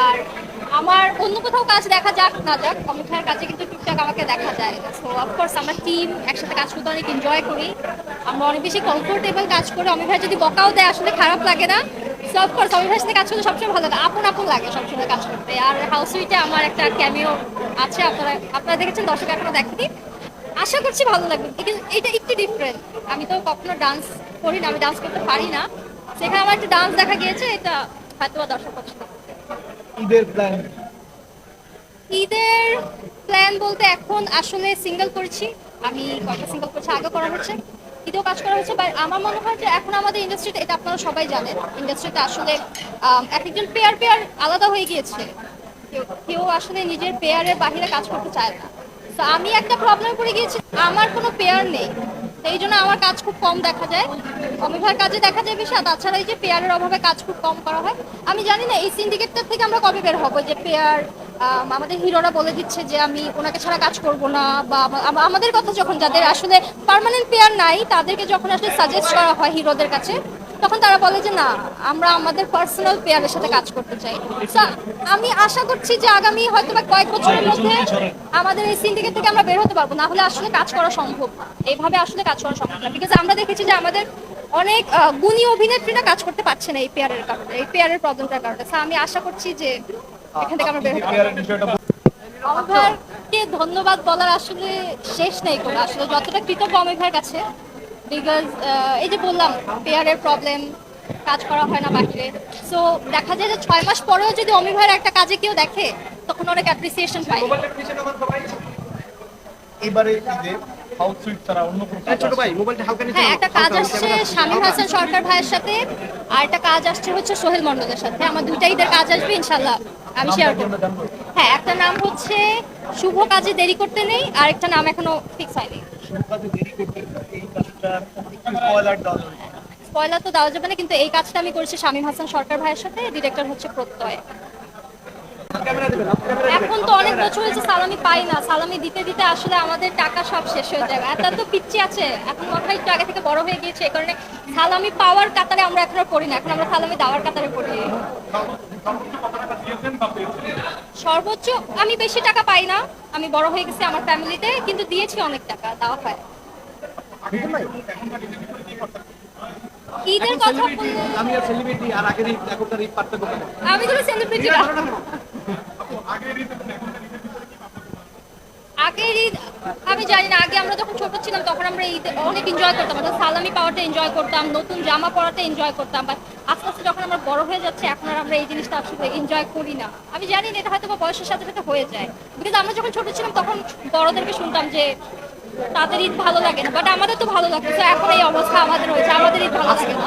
আর আমার অন্য কোথাও কাজ দেখা যাক, না যাক ভাইয়ের কাছে কিন্তু টুকটাক আমাকে দেখা যায়। সো অফকোর্স আমরা টিম একসাথে কাজ করতে অনেক এনজয় করি। আমরা অনেক বেশি কমফোর্টেবল কাজ করি। অমিত ভাই যদি বকাও দেয়, আসলে খারাপ লাগে না। সো অফকোর্স অমিত ভাইয়ের সাথে কাজ করতে সবসময় ভালো লাগে। আপন আপন লাগে সবসময় কাজ করতে। আর হাউস উইটে আমার একটা ক্যামিও আছে। আপনারা আপনারা দেখেছেন, দর্শক এখনও দেখেনি। আশা করছি ভালো লাগবে। কিন্তু এটা একটু ডিফারেন্ট আমি তো কখনো ডান্স করি না, আমি ডান্স করতে পারি না। সেখানে আমার একটা ডান্স দেখা গিয়েছে, এটা হয়তো দর্শক পছন্দ। ঈদের প্ল্যান ঈদের প্ল্যান বলতে এখন আসলে সিঙ্গেল করছি। আমি কয়েকটা সিঙ্গেল করছি আগে করা হচ্ছে, ঈদেও কাজ করা হচ্ছে বাট আমার মনে হয় যে এখন আমাদের ইন্ডাস্ট্রিতে এটা আপনারা সবাই জানেন ইন্ডাস্ট্রিতে আসলে এক একজন পেয়ার পেয়ার আলাদা হয়ে গিয়েছে। কেউ আসলে নিজের পেয়ারের বাহিরে কাজ করতে চায় না। তো আমি একটা প্রবলেম পড়ে গিয়েছি, আমার কোনো পেয়ার নেই। এই জন্য আমার কাজ খুব কম দেখা যায়। অমিভার কাজে দেখা যায় বেশি, আর তাছাড়া এই যে পেয়ারের অভাবে কাজ খুব কম করা হয়। আমি জানি না, এই সিন্ডিকেটটা থেকে আমরা কবে বের হব? যে পেয়ার আমাদের হিরোরা বলে দিচ্ছে যে আমি ওনাকে ছাড়া কাজ করব না, বা আমা- আমা- আমাদের কথা যখন যাদের আসলে পারমানেন্ট পেয়ার নাই, তাদেরকে যখন আসলে সাজেস্ট করা হয় হিরোদের কাছে তখন তারা বলে যে, না, আমরা আমাদের পার্সোনাল পেয়ারের সাথে কাজ করতে চাই। আমি আশা করছি যে আগামী হয়তো বা কয়েক বছরের মধ্যে আমাদের এই সিন্ডিকেট থেকে আমরা বের হতে পারব। না হলে আসলে কাজ করা সম্ভব এইভাবে আসলে কাজ করা সম্ভব না। বিকজ আমরা দেখেছি যে আমাদের অনেক গুণী অভিনেত্রীরা কাজ করতে পারছে না এই পেয়ারের কারণে, এই পেয়ারের প্রবলেমটার কারণে। আমি আশা করছি যে এখান থেকে আমরা বের হতে পারব। ধন্যবাদ বলার আসলে শেষ নেই কোনো। আসলে যতটা কৃতজ্ঞ অমিত ভাইয়ের কাছে বিকজ এই যে বললাম পেয়ারের প্রবলেম কাজ করা হয় না বাহিরে। সো দেখা যায় যে ছয় মাস পরেও যদি অমি ভাইয়ের একটা কাজে কেউ দেখে তখন অনেক অ্যাপ্রিসিয়েশন পায়। এবারে ঈদে ছোট ভাই মোবাইলটা হালকা নিচে হ্যাঁ একটা কাজ আসছে শামীম হাসান সরকার ভাইয়ের সাথে আর একটা কাজ আসছে হচ্ছে সোহেল মন্ডলের সাথে। আমার দুইটা ঈদের কাজ আসবে ইনশাল্লাহ আমি শেয়ার করব। হ্যাঁ একটা নাম হচ্ছে শুভ কাজে দেরি করতে নেই আর একটা নাম এখনও ফিক্স হয়নি। কাজে স্পয়লার যাবে তো দেওয়া যাবে না, কিন্তু এই কাজটা আমি করেছি শামীম হাসান সরকার ভাইয়ের সাথে, ডিরেক্টর হচ্ছে প্রত্যয়। এখন তো অনেক বছর হয়েছে, সালামি পাই না। সালামি দিতে দিতে আসলে আমাদের টাকা সব শেষ হয়ে যায়। এত তো পিচ্ছি আছে, এখন হয় একটু আগে থেকে বড় হয়ে গিয়েছে এই কারণে সালামি পাওয়ার কাতারে আমরা এখন আর পড়ি না। এখন আমরা সালামি দেওয়ার কাতারে পড়ি। সর্বোচ্চ আমি বেশি টাকা পাই না। আমি বড় হয়ে গেছি আমার ফ্যামিলিতে কিন্তু দিয়েছি অনেক টাকা দেওয়া হয় ঈদের কথা আমি আর সেলিব্রিটি আর আগের ঈদ এখনকার ঈদ পার্থক্য আমি কোনো সেলিব্রিটি না ভালো না কেন? আগের ঈদ আমি জানি না আমরা যখন ছোট ছিলাম তখন আমরা ঈদ অনেক এনজয় করতাম। অর্থাৎ সালামি পাওয়াটা এনজয় করতাম নতুন জামা পরাটা এনজয় করতাম। বাট আস্তে আস্তে যখন আমরা বড় হয়ে যাচ্ছি এখন আর আমরা এই জিনিসটা আসলে এনজয় করি না। আমি জানি না এটা হয়তো বা বয়সের সাথে সাথে হয়ে যায়। বিকজ আমরা যখন ছোট ছিলাম তখন বড়দেরকে শুনতাম যে তাদের ঈদ ভালো লাগে না। বাট আমাদের তো ভালো লাগে তো এখন এই অবস্থা আমাদের হয়েছে। আমাদের ঈদ ভালো লাগে না।